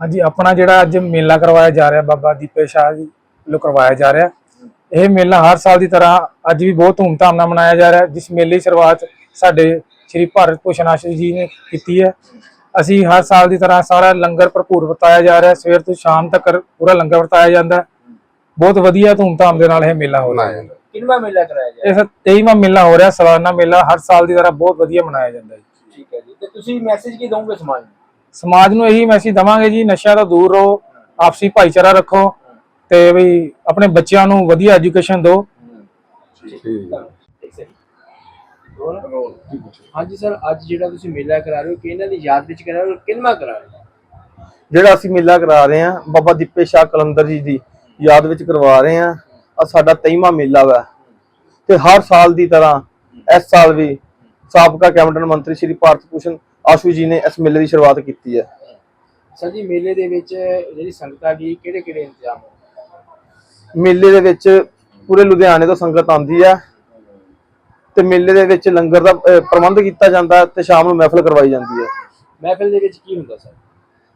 ਹਾਂਜੀ ਆਪਣਾ ਜਿਹੜਾ ਅੱਜ ਮੇਲਾ ਕਰਵਾਇਆ ਜਾ ਰਿਹਾ ਬਾਬਾ ਦੀਪੇ ਸ਼ਾਹ ਜੀ ਵੱਲੋਂ ਕਰਵਾਇਆ ਜਾ ਰਿਹਾ। ਇਹ ਮੇਲਾ ਹਰ ਸਾਲ ਦੀ ਤਰ੍ਹਾਂ ਅੱਜ ਵੀ ਬਹੁਤ ਧੂਮਧਾਮ ਨਾਲ ਮਨਾਇਆ ਜਾ ਰਿਹਾ ਜਿਸ ਮੇਲੇ ਦੀ ਸ਼ੁਰੂਆਤ ਸਾਡੇ ਸ਼੍ਰੀ ਭਾਰਤ ਭੂਸ਼ਣ ਆਸ਼ੂ ਜੀ ਨੇ ਕੀਤੀ ਹੈ। ਅਸੀਂ ਹਰ ਸਾਲ ਦੀ ਤਰ੍ਹਾਂ ਸਾਰਾ ਲੰਗਰ ਭਰਪੂਰ ਵਰਤਾਇਆ ਜਾ ਰਿਹਾ ਸਵੇਰ ਤੋਂ ਸ਼ਾਮ ਤੱਕ ਪੂਰਾ ਲੰਗਰ ਵਰਤਾਇਆ ਜਾਂਦਾ। ਬਹੁਤ ਵਧੀਆ ਧੂਮਧਾਮ ਦੇ ਨਾਲ ਇਹ ਮੇਲਾ ਹੋ ਰਿਹਾ ਹੈ। ਕਿੰਨਾ ਮੇਲਾ ਕਰਾਇਆ ਜਾ ਇਹ 23ਵਾਂ ਮੇਲਾ ਹੋ ਰਿਹਾ ਸਾਲਾਨਾ ਮੇਲਾ ਹਰ ਸਾਲ ਦੀ ਤਰ੍ਹਾਂ ਬਹੁਤ ਵਧੀਆ ਮਨਾਇਆ ਜਾਂਦਾ ਹੈ। ਠੀਕ ਹੈ ਜੀ। ਤੇ ਤੁਸੀਂ ਮੈਸੇਜ ਕੀ ਦਵੋਗੇ ਸਮਾਜ ਨੂੰ? ਸਮਾਜ ਨੂੰ ਇਹੀ ਮੈਸੇਜ ਦਵਾਂਗੇ ਜੀ ਨਸ਼ਿਆਂ ਤੋਂ ਦੂਰ ਰਹੋ ਆਪਸੀ ਭਾਈਚਾਰਾ ਰੱਖੋ ਤੇ ਵੀ ਆਪਣੇ ਬੱਚਿਆਂ ਨੂੰ ਵਧੀਆ ਐਜੂਕੇਸ਼ਨ ਦਿਓ। ਹਾਂਜੀ ਸਰ ਅੱਜ ਜਿਹੜਾ ਤੁਸੀਂ ਮੇਲਾ ਕਰਾ ਰਹੇ ਹੋ ਕਿ ਇਹਨਾਂ ਦੀ ਯਾਦ ਵਿੱਚ ਕਰਾ ਰਹੇ ਹੋ ਕਿੰਨਾ ਕਰਾ ਰਹੇ ਹੋ? ਜਿਹੜਾ ਅਸੀਂ ਮੇਲਾ ਕਰਾ ਰਹੇ ਹਾਂ ਬਾਬਾ ਦੀਪੇ ਸ਼ਾਹ ਕਲੰਦਰ ਜੀ ਦੀ ਯਾਦ ਵਿੱਚ ਕਰਵਾ ਰਹੇ ਹਾਂ ਆ ਸਾਡਾ 23ਵਾਂ ਮੇਲਾ ਵਾ। ਤੇ ਹਰ ਸਾਲ ਦੀ ਤਰ੍ਹਾਂ ਇਸ ਸਾਲ ਵੀ ਸਾਬਕਾ ਕੈਬਨਿਟ ਮੰਤਰੀ ਸ਼੍ਰੀ ਭਾਰਤ ਭੂਸ਼ਣ ਆਸ਼ੂ ਜੀ ਨੇ ਇਸ ਮੇਲੇ ਦੀ ਸ਼ੁਰੂਆਤ ਕੀਤੀ ਹੈ। ਸਰ ਜੀ ਮੇਲੇ ਦੇ ਵਿੱਚ ਜਿਹੜੀ ਸੰਗਤਾਂ ਦੀ ਕਿਹੜੇ ਕਿਹੜੇ ਇੰਤਜ਼ਾਮ? ਹੋ ਮੇਲੇ ਦੇ ਵਿੱਚ ਪੂਰੇ ਲੁਧਿਆਣੇ ਤੋਂ ਸੰਗਤ ਆਉਂਦੀ ਹੈ ਤੇ ਮੇਲੇ ਦੇ ਵਿੱਚ ਲੰਗਰ ਦਾ ਪ੍ਰਬੰਧ ਕੀਤਾ ਜਾਂਦਾ ਤੇ ਸ਼ਾਮ ਨੂੰ ਮਹਿਫਲ ਕਰਵਾਈ ਜਾਂਦੀ ਹੈ। ਮਹਿਫਿਲ ਦੇ ਵਿੱਚ ਕੀ ਹੁੰਦਾ ਸਰ?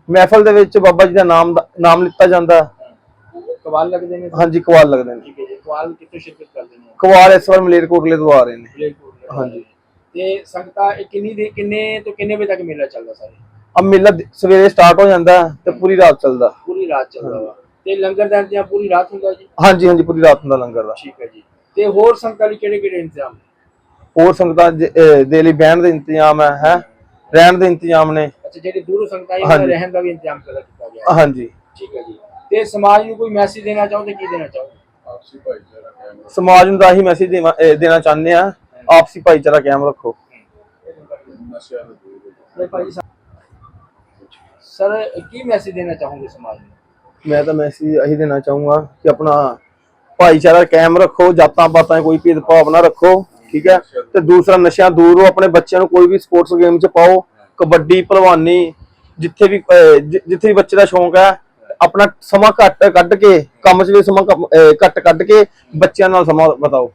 ਮਹਿਫਲ ਦੇ ਵਿੱਚ ਬਾਬਾ ਜੀ ਦਾ ਨਾਮ ਨਾਮ ਲਿੱਤਾ ਜਾਂਦਾ। ਕਵਾਲ ਲੱਗਦੇ ਨੇ? ਹਾਂਜੀ ਕਵਾਲ ਲੱਗਦੇ ਨੇ। ਠੀਕ ਹੈ ਜੀ ਕਵਾਲ ਕਿੱਥੋਂ ਸ਼ਿਰਕਤ ਕਰਦੇ ਨੇ? ਕਵਾਲ ਇਸ ਵਾਰ ਮਲੇਰਕੋਟਲੇ ਤੋਂ ਆ ਰਹੇ ਨੇ। ਹਾਂਜੀ। ਤੇ ਸੰਗਤਾਂ ਇਹ ਕਿੰਨੀ ਦੇ ਕਿੰਨੇ ਤੋਂ ਕਿੰਨੇ ਵਜੇ ਤੱਕ ਮੇਲਾ ਚੱਲਦਾ ਸਾਰੇ? ਅਬ ਮੇਲਾ ਦ- ਸਵੇਰੇ ਸਟਾਰਟ ਹੋ ਜਾਂਦਾ ਹੈ। ਤੇ ਪੂਰੀ ਰਾਤ ਚੱਲਦਾ। ਪੂਰੀ ਰਾਤ ਚੱਲਦਾ ਵਾ। ਤੇ ਲੰਗਰ ਦਾ ਇੰਤਜ਼ਾਮ ਪੂਰੀ ਰਾਤ ਹੁੰਦਾ ਜੀ? ਹਾਂਜੀ ਹਾਂਜੀ ਪੂਰੀ ਰਾਤ ਹੁੰਦਾ ਲੰਗਰ ਦਾ। ਠੀਕ ਹੈ ਜੀ। ਤੇ ਹੋਰ ਸੰਗਤਾਂ ਲਈ ਕਿਹੜੇ ਕਿਹੜੇ ਇੰਤਜ਼ਾਮ ਹੋਰ ਸੰਗਤਾਂ ਜ- ਅਹ ਦੇ ਲਈ ਬਹਿਣ ਦੇ ਇੰਤਜ਼ਾਮ ਹੈ ਹੈ? ਰਹਿਣ ਦੇ ਇੰਤਜ਼ਾਮ ਨੇ। ਅੱਛਾ ਜਿਹੜੇ ਦੂਰੋਂ ਸੰਗਤਾਂ ਆਈਆਂ ਉਹਨਾਂ ਹਾਂਜੀ। ਦਾ ਰਹਿਣ ਦਾ ਵੀ ਇੰਤਜ਼ਾਮ ਕਰ ਕੀਤਾ ਗਿਆ ਹੈ। ਹਾਂਜੀ। ਠੀਕ ਹੈ ਜੀ। ਤੇ ਸਮਾਜ ਨੂੰ ਕੋਈ ਮੈਸੇਜ ਦੇਣਾ ਚਾਹੋ ਤੇ ਕੀ ਦੇਣਾ ਚਾਹੋ ਸਮਾਜ ਨੂੰ ਤਾਂ ਇਹੀ ਮੈਸੇਜ ਦੇਣਾ ਚਾਹੁੰਦੇ ਆ ਆਪਸੀ ਭਾਈਚਾਰਾ ਕਾਇਮ ਰੱਖੋ। ਸਰ ਕੀ ਮੈਸੇਜ ਦੇਣਾ ਚਾਹੋਗੇ ਸਮਾਜ ਨੂੰ? ਮੈਂ ਤਾਂ ਮੈਸੇਜ ਇਹੀ ਦੇਣਾ ਚਾਹੂੰਗਾ ਕਿ ਆਪਣਾ ਭਾਈਚਾਰਾ ਕਾਇਮ ਰੱਖੋ ਜਾਤਾਂ ਪਾਤਾਂ ਕੋਈ ਭੇਦਭਾਵ ਨਾ ਰੱਖੋ ਠੀਕ ਹੈ? ਤੇ ਦੂਸਰਾ ਨਸ਼ਿਆਂ ਦੂਰ ਰਹੋ ਆਪਣੇ ਬੱਚਿਆਂ ਨੂੰ ਕੋਈ ਵੀ ਸਪੋਰਟਸ ਗੇਮ 'ਚ ਪਾਓ ਕਬੱਡੀ ਭਲਵਾਨੀ ਜਿੱਥੇ ਵੀ ਜਿੱਥੇ ਵੀ ਬੱਚੇ ਦਾ ਸ਼ੌਂਕ ਹੈ ਆਪਣਾ ਸਮਾਂ ਘੱਟ ਕੱਢ ਕੇ ਕੰਮ 'ਚ ਵੀ ਸਮਾਂ ਘੱਟ ਕੱਢ ਕੇ ਬੱਚਿਆਂ ਨਾਲ ਸਮਾਂ ਬਤਾਓ।